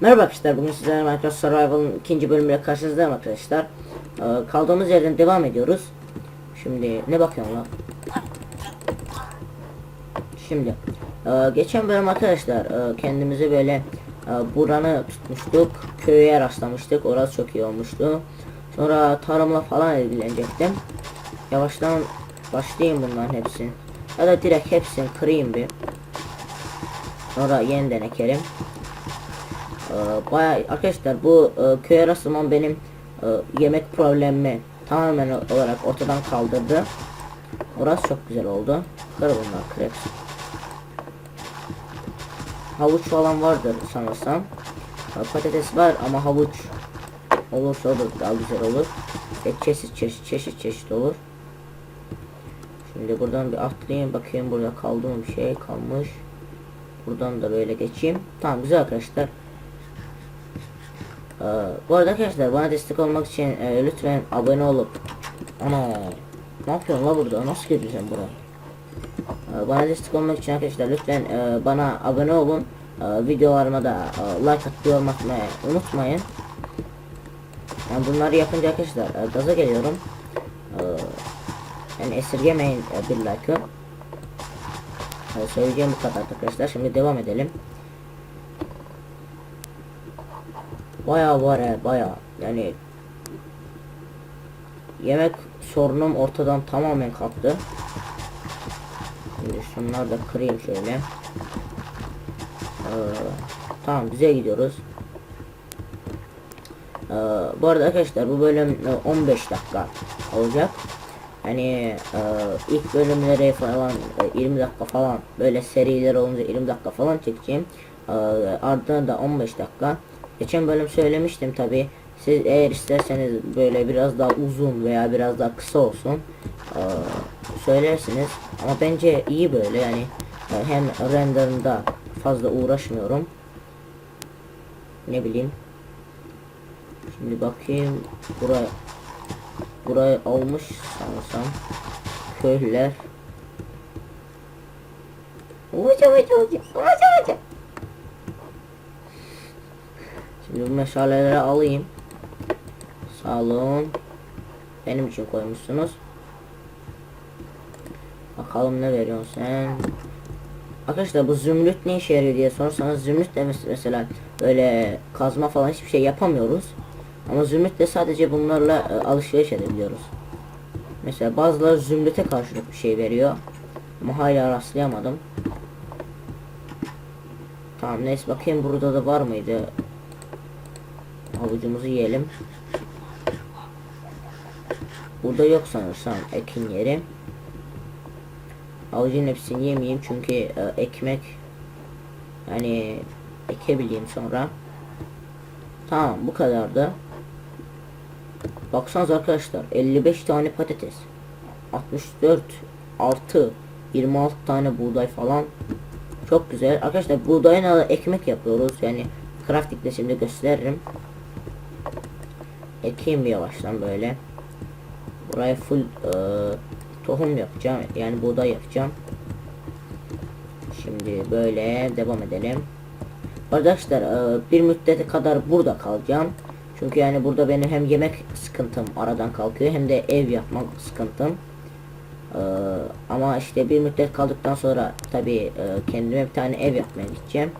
Merhaba arkadaşlar bugün sizlerle Minecraft Survival'ın ikinci bölümüyle karşınızdayım arkadaşlar. Ee, Kaldığımız yerden devam ediyoruz. Şimdi ne bakıyorsun lan? Şimdi e, Geçen bölüm arkadaşlar e, kendimize böyle e, Buranı tutmuştuk Köye rastlamıştık orası çok iyi olmuştu Sonra tarımla falan ilgilenecektim Yavaştan başlayayım bunların hepsini Ya da direkt hepsini kırayım bir Sonra yeniden ekerim ee, arkadaşlar bu e, köye rastlamam benim e, yemek problemimi tamamen olarak ortadan kaldırdı. Orası çok güzel oldu. Kır bunlar krep. Havuç falan vardır sanırsam. Patates var ama havuç olursa olur daha güzel olur. Ve çeşit çeşit çeşit çeşit olur. Şimdi buradan bir atlayayım bakayım burada kaldı mı bir şey kalmış. Buradan da böyle geçeyim. Tamam güzel arkadaşlar. Ee, bu arada arkadaşlar bana destek olmak için e, lütfen abone olup ana ne yapıyorsun la burada nasıl sen buraya Ee, bana destek olmak için arkadaşlar lütfen e, bana abone olun Ee, videolarıma da e, like atmayı unutmayın. Yani bunları yapınca arkadaşlar e, gaza geliyorum Ee, yani esirgemeyin e, bir like'ı Ee, söyleyeceğim bu kadar arkadaşlar şimdi devam edelim Bayağı var he bayağı yani yemek sorunum ortadan tamamen kalktı. Şimdi şunları da kırayım şöyle. Ee, tamam güzel gidiyoruz. Ee, bu arada arkadaşlar bu bölüm e, 15 dakika olacak. Hani e, ilk bölümleri falan e, 20 dakika falan böyle seriler olunca 20 dakika falan çekeceğim. E, ardından da 15 dakika. Geçen bölüm söylemiştim tabi. Siz eğer isterseniz böyle biraz daha uzun veya biraz daha kısa olsun e, söylersiniz. Ama bence iyi böyle yani e, hem renderında fazla uğraşmıyorum. Ne bileyim. Şimdi bakayım buraya burayı almış sanırsam köylüler. Uca uca uca uca. Şimdi bu meşaleleri alayım. Sağ olun. Benim için koymuşsunuz. Bakalım ne veriyorsun sen. Arkadaşlar bu zümrüt ne işe yarıyor diye sorarsanız zümrüt de mes- mesela böyle kazma falan hiçbir şey yapamıyoruz. Ama zümrütle sadece bunlarla e, alışveriş edebiliyoruz. Mesela bazıları zümrüte karşılık bir şey veriyor. Ama hala rastlayamadım. Tamam neyse bakayım burada da var mıydı? Havucumuzu yiyelim. Burada yok sanırsam ekin yeri. Havucun hepsini yemeyeyim çünkü e, ekmek yani ekebileyim sonra. Tamam bu kadardı. Baksanız arkadaşlar 55 tane patates 64 artı 26 tane buğday falan. Çok güzel. Arkadaşlar buğdayına da ekmek yapıyoruz. Yani crafting'de şimdi gösteririm. Ekeyim yavaştan böyle. Buraya full e, tohum yapacağım. Yani buğday yapacağım. Şimdi böyle devam edelim. Arkadaşlar e, bir müddete kadar burada kalacağım çünkü yani burada benim hem yemek sıkıntım aradan kalkıyor hem de ev yapmak sıkıntım. Ee, ama işte bir müddet kaldıktan sonra tabi e, kendime bir tane ev yapmaya gideceğim.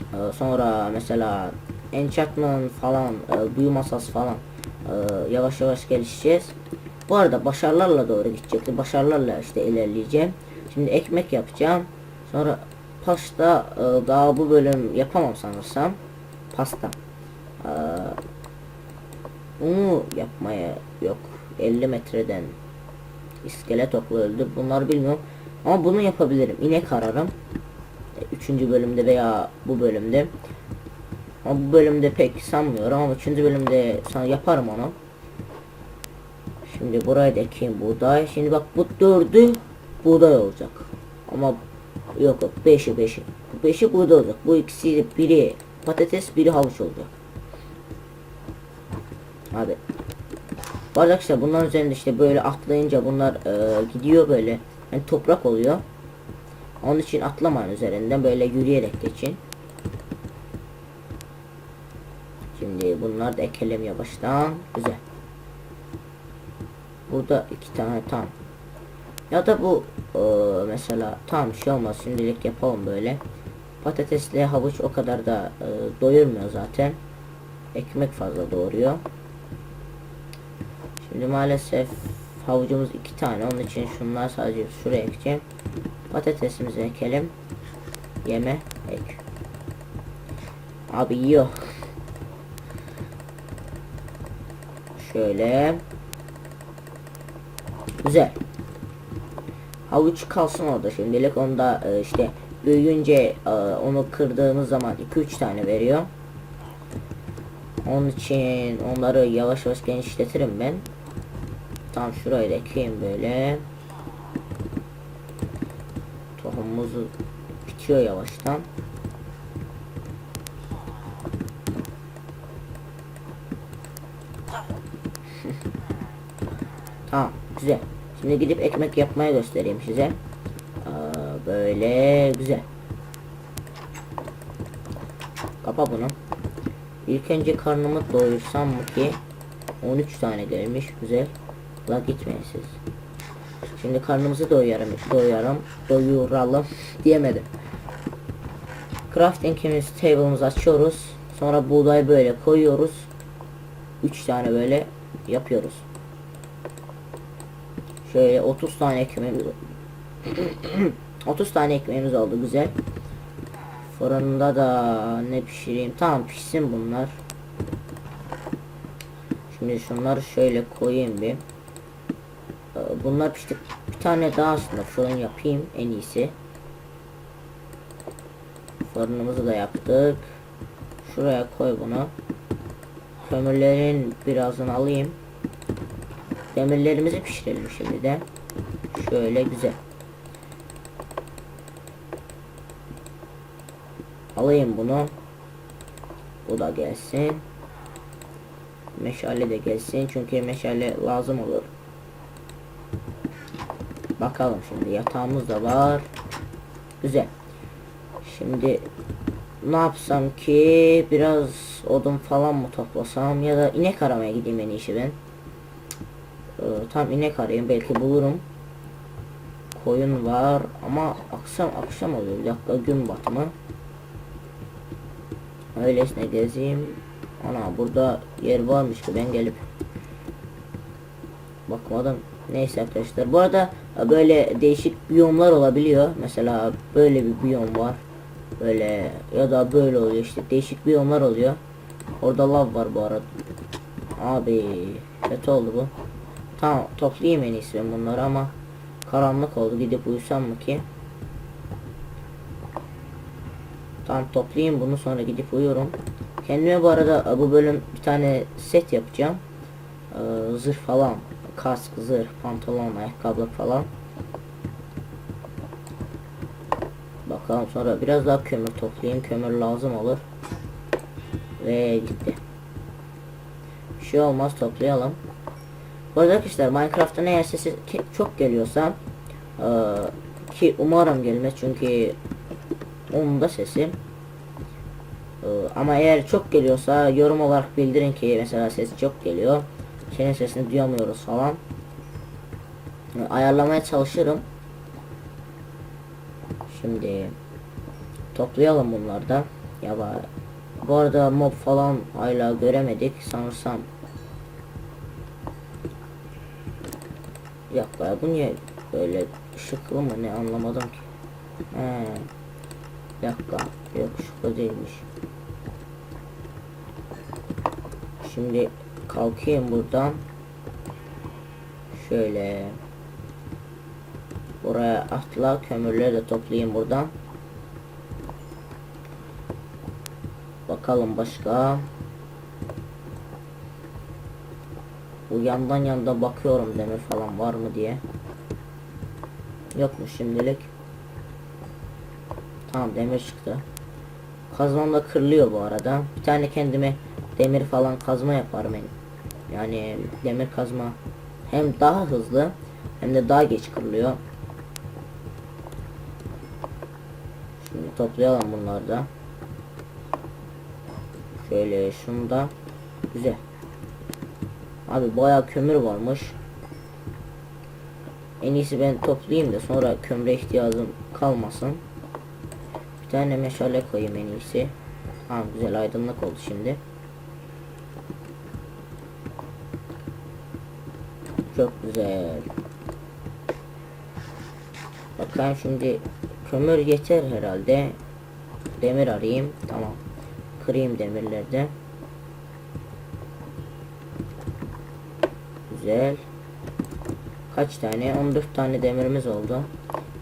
Ee, sonra mesela enchantment falan e, büyü masası falan e, yavaş yavaş gelişeceğiz. Bu arada başarılarla doğru gidecekti başarılarla işte ilerleyeceğim. Şimdi ekmek yapacağım. Sonra pasta e, daha bu bölüm yapamam sanırsam pasta. Ee, bunu yapmaya yok. 50 metreden iskelet okla öldü. Bunları bilmiyorum. Ama bunu yapabilirim. İnek ararım. E, üçüncü bölümde veya bu bölümde. Ama bu bölümde pek sanmıyorum ama üçüncü bölümde sana yaparım onu. Şimdi buraya da ekeyim buğday. Şimdi bak bu dördü buğday olacak. Ama yok yok beşi beşi. Bu beşi buğday olacak. Bu ikisi biri patates biri havuç olacak abi Bu arada bunların üzerinde işte böyle atlayınca bunlar e, gidiyor böyle. Yani toprak oluyor. Onun için atlamayın üzerinden böyle yürüyerek geçin. Şimdi bunlar da ekelim yavaştan. Güzel. Burada iki tane tam. Ya da bu e, mesela tam şey olmaz şimdilik yapalım böyle. Patatesle havuç o kadar da e, doyurmuyor zaten. Ekmek fazla doğuruyor. Şimdi maalesef havucumuz iki tane onun için şunlar sadece şuraya ekeceğim. Patatesimizi ekelim. Yeme ek. Abi yiyor. Şöyle. Güzel. Havuç kalsın orada şimdilik. Onda e, işte büyüyünce e, onu kırdığımız zaman 2-3 tane veriyor. Onun için onları yavaş yavaş genişletirim ben. Tam şuraya da ekeyim böyle. Tohumumuzu bitiyor yavaştan. tamam güzel. Şimdi gidip ekmek yapmaya göstereyim size. Aa, böyle güzel. Kapa bunu. İlk önce karnımı doyursam mı ki 13 tane gelmiş güzel. La gitmeyin siz. Şimdi karnımızı doyuralım, doyuralım, doyuralım diyemedim. Crafting'imiz table'ımızı açıyoruz. Sonra buğday böyle koyuyoruz. 3 tane böyle yapıyoruz. Şöyle 30 tane ekmeğimiz 30 tane ekmeğimiz oldu güzel. Fırında da ne pişireyim? Tamam pişsin bunlar. Şimdi şunları şöyle koyayım bir. Ee, Bunlar pişti. Bir tane daha aslında fırın yapayım en iyisi. Fırınımızı da yaptık. Şuraya koy bunu. Kömürlerin birazını alayım. Demirlerimizi pişirelim şimdi de. Şöyle güzel. Alayım bunu. Bu da gelsin. Meşale de gelsin çünkü meşale lazım olur. Bakalım şimdi yatağımız da var. Güzel. Şimdi ne yapsam ki biraz odun falan mı toplasam ya da inek aramaya gideyim en iyisi ben. Ee, tam inek arayayım belki bulurum. Koyun var ama akşam akşam oluyor. Bir dakika gün batımı. Öylesine gezeyim. Ana burada yer varmış ki ben gelip bakmadım. Neyse arkadaşlar. Bu arada böyle değişik biyomlar olabiliyor. Mesela böyle bir biyom var. Böyle ya da böyle oluyor işte. Değişik biyomlar oluyor. Orada lav var bu arada. Abi kötü oldu bu. Tamam toplayayım en iyisi bunları ama karanlık oldu. Gidip uyusam mı ki? Tamam toplayayım bunu sonra gidip uyuyorum. Kendime bu arada bu bölüm bir tane set yapacağım. Ee, zırh falan. Kask, zırh, pantolon, ayakkabı falan. Bakalım sonra biraz daha kömür toplayayım. Kömür lazım olur. Ve gitti. Bir şey olmaz toplayalım. Bu arada arkadaşlar Minecraft'ta eğer sesi çok geliyorsa e, ki umarım gelmez çünkü onun da sesi. E, ama eğer çok geliyorsa yorum olarak bildirin ki mesela ses çok geliyor. Senin sesini duyamıyoruz falan. E, ayarlamaya çalışırım. Şimdi toplayalım bunları ya ba- bu arada mob falan hala göremedik sanırsam. Yok be bu niye böyle ışıklı mı ne anlamadım ki. He. Bir dakika. Yok ışıklı değilmiş. Şimdi kalkayım buradan. Şöyle. Buraya atla kömürleri de toplayayım buradan. Bakalım başka. Bu yandan yanda bakıyorum demir falan var mı diye. Yokmuş şimdilik. Tamam demir çıktı. Kazmam da kırılıyor bu arada. Bir tane kendime demir falan kazma yaparım en, Yani demir kazma hem daha hızlı hem de daha geç kırılıyor. Şimdi toplayalım bunları da. Şöyle şunu da güzel. Abi bayağı kömür varmış. En iyisi ben toplayayım da sonra kömüre ihtiyacım kalmasın. Bir tane meşale koyayım en iyisi. Ha güzel aydınlık oldu şimdi. Çok güzel. Bakayım şimdi kömür yeter herhalde. Demir arayayım. Tamam. Kırayım demirlerde. Güzel. Kaç tane? 14 tane demirimiz oldu.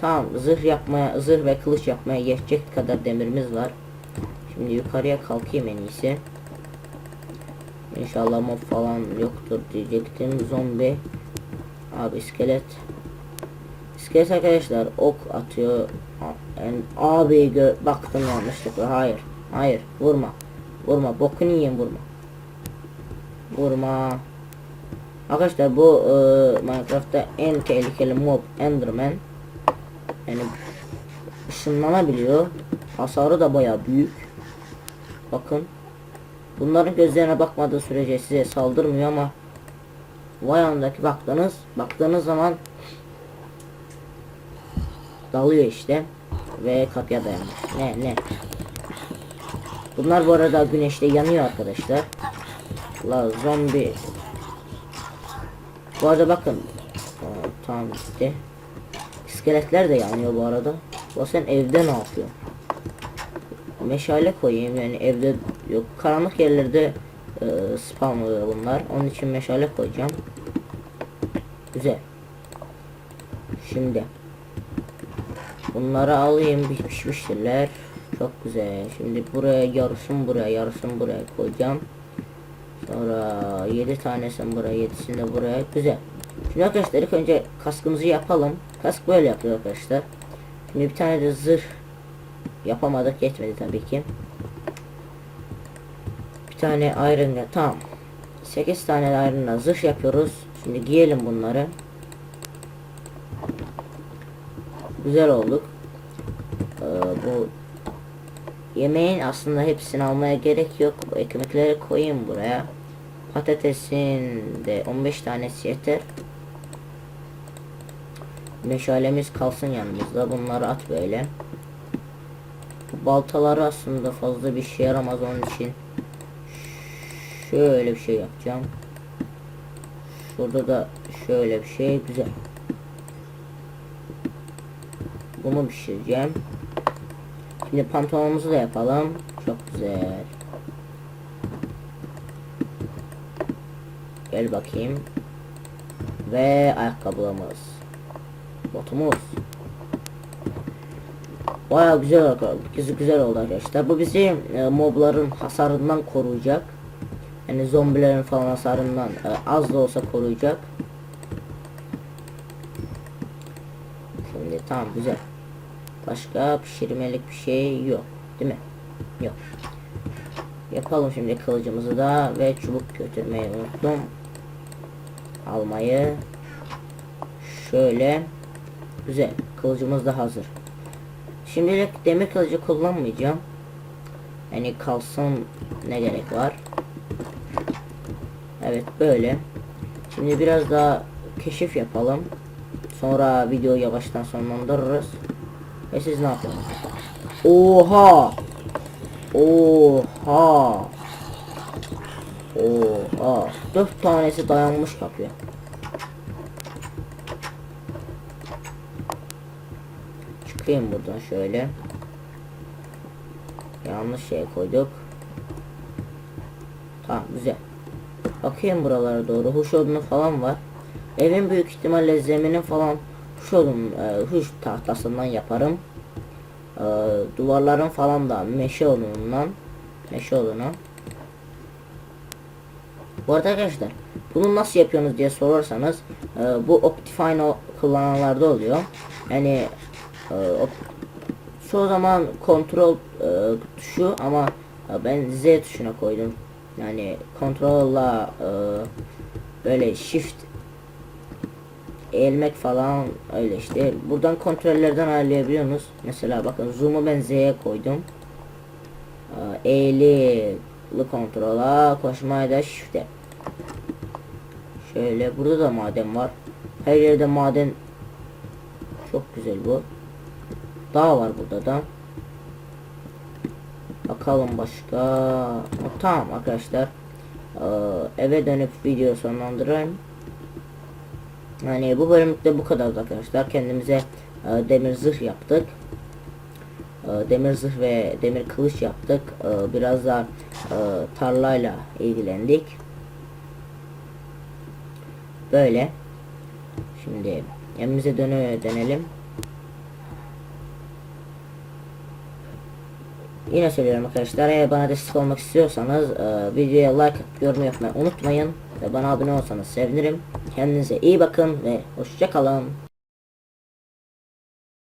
Tamam zırh yapmaya, zırh ve kılıç yapmaya yetecek kadar demirimiz var. Şimdi yukarıya kalkayım en iyisi. İnşallah mob falan yoktur diyecektim. Zombi. Abi iskelet. İskelet arkadaşlar ok atıyor. Yani abi baktım yanlışlıkla. Hayır. Hayır. Vurma. Vurma. Bokunu yiyin vurma. Vurma. Arkadaşlar bu e, Minecraft'ta en tehlikeli mob Enderman. Yani ışınlanabiliyor. Hasarı da baya büyük. Bakın. Bunların gözlerine bakmadığı sürece size saldırmıyor ama vay andaki baktığınız baktığınız zaman dalıyor işte ve kapıya dayanmış. Ne ne? Bunlar bu arada güneşte yanıyor arkadaşlar. La zombi. Bu arada bakın. Aa, tamam gitti. İskeletler de yanıyor bu arada. Bu sen evde ne yapıyorsun? Meşale koyayım yani evde yok karanlık yerlerde e, spawn oluyor bunlar. Onun için meşale koyacağım. Güzel. Şimdi bunları alayım pişmiştirler. Çok güzel. Şimdi buraya yarısını buraya yarısını buraya koyacağım. Sonra 7 tanesini buraya 7'sini de buraya. Güzel. Şimdi arkadaşlar ilk önce kaskımızı yapalım. Kask böyle yapıyor arkadaşlar. Şimdi bir tane de zırh yapamadık yetmedi tabii ki. Bir tane iron tamam. 8 tane iron'la zırh yapıyoruz. Şimdi giyelim bunları. Güzel olduk. Ee, bu yemeğin aslında hepsini almaya gerek yok. Bu ekmekleri koyayım buraya. Patatesin de 15 tanesi yeter. Meşalemiz kalsın yanımızda. Bunları at böyle. Bu baltaları aslında fazla bir şey yaramaz onun için. Şöyle bir şey yapacağım. Şurada da şöyle bir şey güzel. Bunu pişireceğim. Şimdi pantolonumuzu da yapalım. Çok güzel. Gel bakayım. Ve ayakkabılarımız. Botumuz. Baya güzel. Güzel, güzel oldu arkadaşlar. Bu bizi e, mobların hasarından koruyacak. Yani zombilerin falan hasarından e, az da olsa koruyacak. Şimdi tamam güzel. Başka pişirmelik bir şey yok. Değil mi? Yok. Yapalım şimdi kılıcımızı da ve çubuk götürmeyi unuttum. Almayı. Şöyle. Güzel. Kılıcımız da hazır. Şimdilik demir kılıcı kullanmayacağım. Yani kalsın ne gerek var. Evet böyle. Şimdi biraz daha keşif yapalım. Sonra videoyu yavaştan sonlandırırız. Ve siz ne yapıyorsunuz? Oha! Oha! Oha! Dört tanesi dayanmış kapıya. Çıkayım buradan şöyle. Yanlış şey koyduk. Tamam güzel. Bakayım buralara doğru. Huş odunu falan var. Evin büyük ihtimalle zeminin falan huş odun, e, huş tahtasından yaparım. E, duvarların falan da meşe odunundan. Meşe odunu. Bu arada arkadaşlar bunu nasıl yapıyorsunuz diye sorarsanız e, bu Optifine kullananlarda oluyor. Yani e, op- çoğu zaman kontrol e, tuşu ama e, ben Z tuşuna koydum Yani kontrolla e, böyle shift eğilmek falan öyle işte. Buradan kontrollerden ayarlayabiliyorsunuz. Mesela bakın zoom'u ben Z'ye koydum. E, eğili kontrola koşmayı da shift'e. Şöyle burada da maden var. Her yerde maden çok güzel bu. Dağ var burada da. Bakalım başka. O, tamam arkadaşlar. Ee, eve dönüp video sonlandırayım. Yani bu bölümde bu kadardı arkadaşlar. Kendimize e, demir zırh yaptık. E, demir zırh ve demir kılıç yaptık. E, biraz da e, tarlayla ilgilendik. Böyle. Şimdi evimize dönü dönelim. Yine söylüyorum arkadaşlar eğer bana destek olmak istiyorsanız e, videoya like yorum yapmayı unutmayın ve bana abone olsanız sevinirim. Kendinize iyi bakın ve hoşça kalın.